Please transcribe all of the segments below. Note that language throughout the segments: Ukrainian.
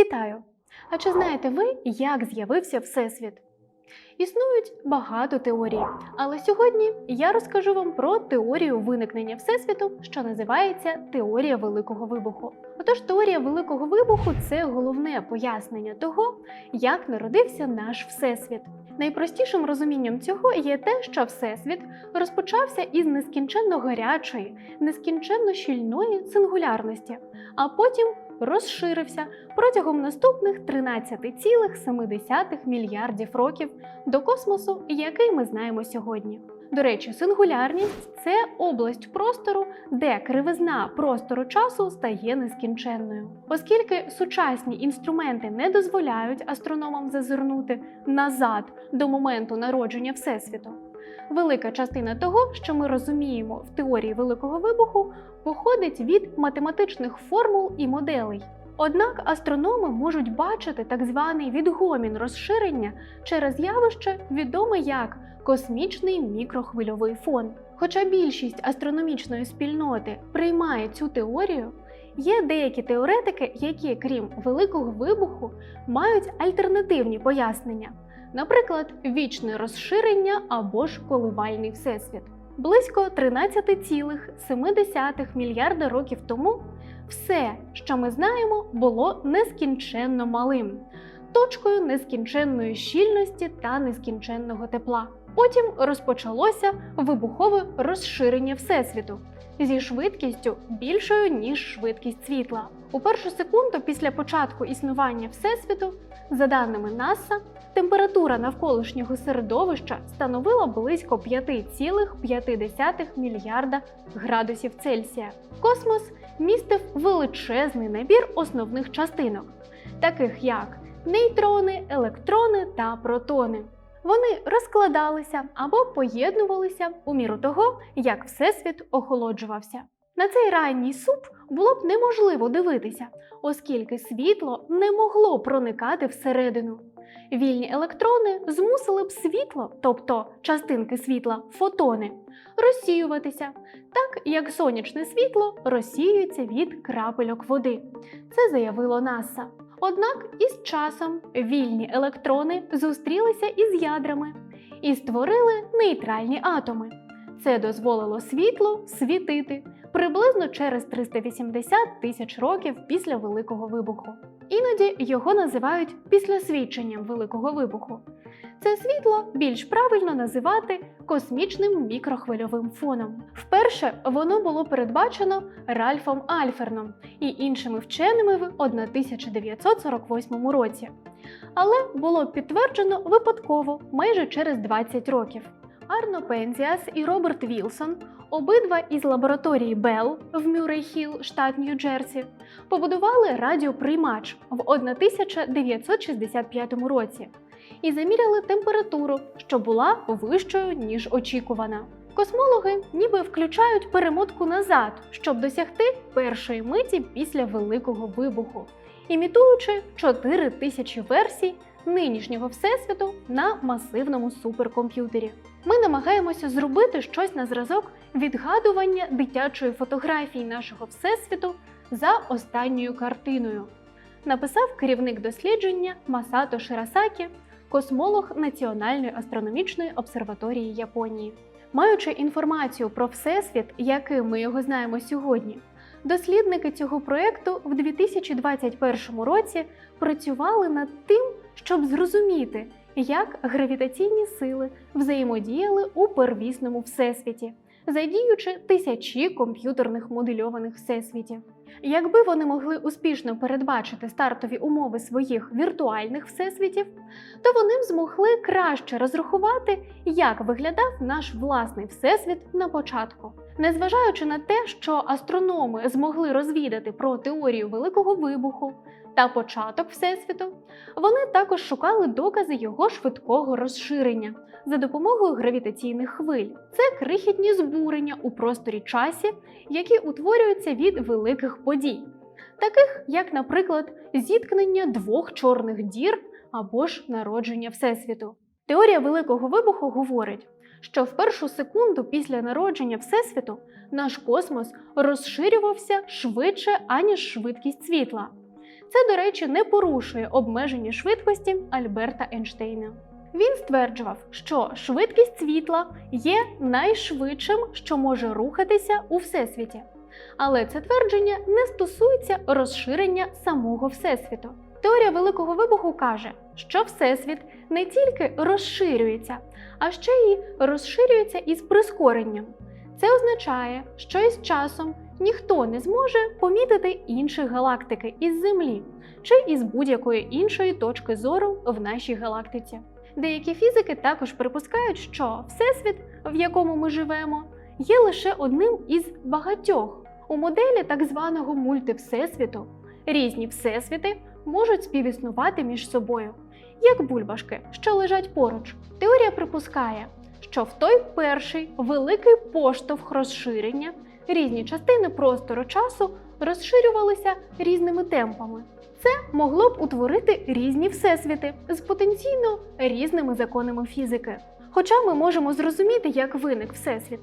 Вітаю! А чи знаєте ви, як з'явився Всесвіт? Існують багато теорій, але сьогодні я розкажу вам про теорію виникнення Всесвіту, що називається теорія Великого Вибуху. Отож, теорія Великого Вибуху це головне пояснення того, як народився наш Всесвіт. Найпростішим розумінням цього є те, що Всесвіт розпочався із нескінченно гарячої, нескінченно щільної сингулярності, а потім розширився протягом наступних 13,7 мільярдів років до космосу, який ми знаємо сьогодні. До речі, сингулярність це область простору, де кривизна простору часу стає нескінченною. Оскільки сучасні інструменти не дозволяють астрономам зазирнути назад до моменту народження Всесвіту. Велика частина того, що ми розуміємо в теорії Великого вибуху, походить від математичних формул і моделей. Однак астрономи можуть бачити так званий відгомін розширення через явище, відоме як космічний мікрохвильовий фон. Хоча більшість астрономічної спільноти приймає цю теорію, є деякі теоретики, які, крім великого вибуху, мають альтернативні пояснення, наприклад, вічне розширення або ж коливальний всесвіт. Близько 13,7 мільярда років тому все, що ми знаємо, було нескінченно малим, точкою нескінченної щільності та нескінченного тепла. Потім розпочалося вибухове розширення Всесвіту зі швидкістю більшою ніж швидкість світла. У першу секунду після початку існування Всесвіту, за даними НАСА, температура навколишнього середовища становила близько 5,5 мільярда градусів Цельсія. Космос містив величезний набір основних частинок, таких як нейтрони, електрони та протони. Вони розкладалися або поєднувалися у міру того, як Всесвіт охолоджувався. На цей ранній суп було б неможливо дивитися, оскільки світло не могло проникати всередину. Вільні електрони змусили б світло, тобто частинки світла, фотони, розсіюватися, так як сонячне світло розсіюється від крапельок води. Це заявило НАСА. Однак із часом вільні електрони зустрілися із ядрами і створили нейтральні атоми. Це дозволило світлу світити приблизно через 380 тисяч років після Великого вибуху. Іноді його називають післясвідченням Великого вибуху. Це світло більш правильно називати космічним мікрохвильовим фоном. Вперше воно було передбачено Ральфом Альферном і іншими вченими в 1948 році, але було підтверджено випадково майже через 20 років. Арно Пензіас і Роберт Вілсон, обидва із лабораторії Белл в Мюррей-Хілл, штат Нью-Джерсі, побудували радіоприймач в 1965 році і заміряли температуру, що була вищою ніж очікувана. Космологи ніби включають перемотку назад, щоб досягти першої миті після великого вибуху, імітуючи 4 тисячі версій нинішнього всесвіту на масивному суперкомп'ютері. Ми намагаємося зробити щось на зразок відгадування дитячої фотографії нашого всесвіту за останньою картиною. Написав керівник дослідження Масато Ширасакі, космолог Національної астрономічної обсерваторії Японії. Маючи інформацію про всесвіт, яким ми його знаємо сьогодні, дослідники цього проєкту в 2021 році працювали над тим, щоб зрозуміти, як гравітаційні сили взаємодіяли у первісному всесвіті, задіючи тисячі комп'ютерних модельованих всесвітів. Якби вони могли успішно передбачити стартові умови своїх віртуальних всесвітів, то вони б змогли краще розрахувати, як виглядав наш власний всесвіт на початку. Незважаючи на те, що астрономи змогли розвідати про теорію Великого вибуху та початок Всесвіту, вони також шукали докази його швидкого розширення за допомогою гравітаційних хвиль. Це крихітні збурення у просторі часі, які утворюються від великих подій, таких як, наприклад, зіткнення двох чорних дір або ж народження Всесвіту. Теорія Великого вибуху говорить, що в першу секунду після народження Всесвіту наш космос розширювався швидше, аніж швидкість світла. Це, до речі, не порушує обмежені швидкості Альберта Ейнштейна. Він стверджував, що швидкість світла є найшвидшим, що може рухатися у всесвіті. Але це твердження не стосується розширення самого всесвіту. Теорія Великого вибуху каже, що всесвіт не тільки розширюється, а ще й розширюється із прискоренням. Це означає, що із часом ніхто не зможе помітити інші галактики із Землі чи із будь-якої іншої точки зору в нашій галактиці. Деякі фізики також припускають, що всесвіт, в якому ми живемо, є лише одним із багатьох. У моделі так званого мультивсесвіту різні всесвіти можуть співіснувати між собою, як бульбашки, що лежать поруч. Теорія припускає, що в той перший великий поштовх розширення різні частини простору часу розширювалися різними темпами. Це могло б утворити різні всесвіти з потенційно різними законами фізики. Хоча ми можемо зрозуміти, як виник всесвіт.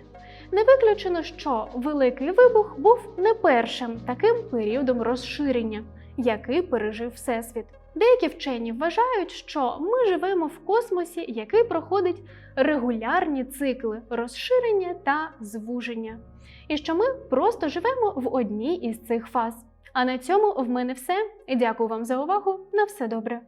Не виключено, що великий вибух був не першим таким періодом розширення, який пережив всесвіт. Деякі вчені вважають, що ми живемо в космосі, який проходить регулярні цикли розширення та звуження, і що ми просто живемо в одній із цих фаз. А на цьому в мене все. Дякую вам за увагу. На все добре.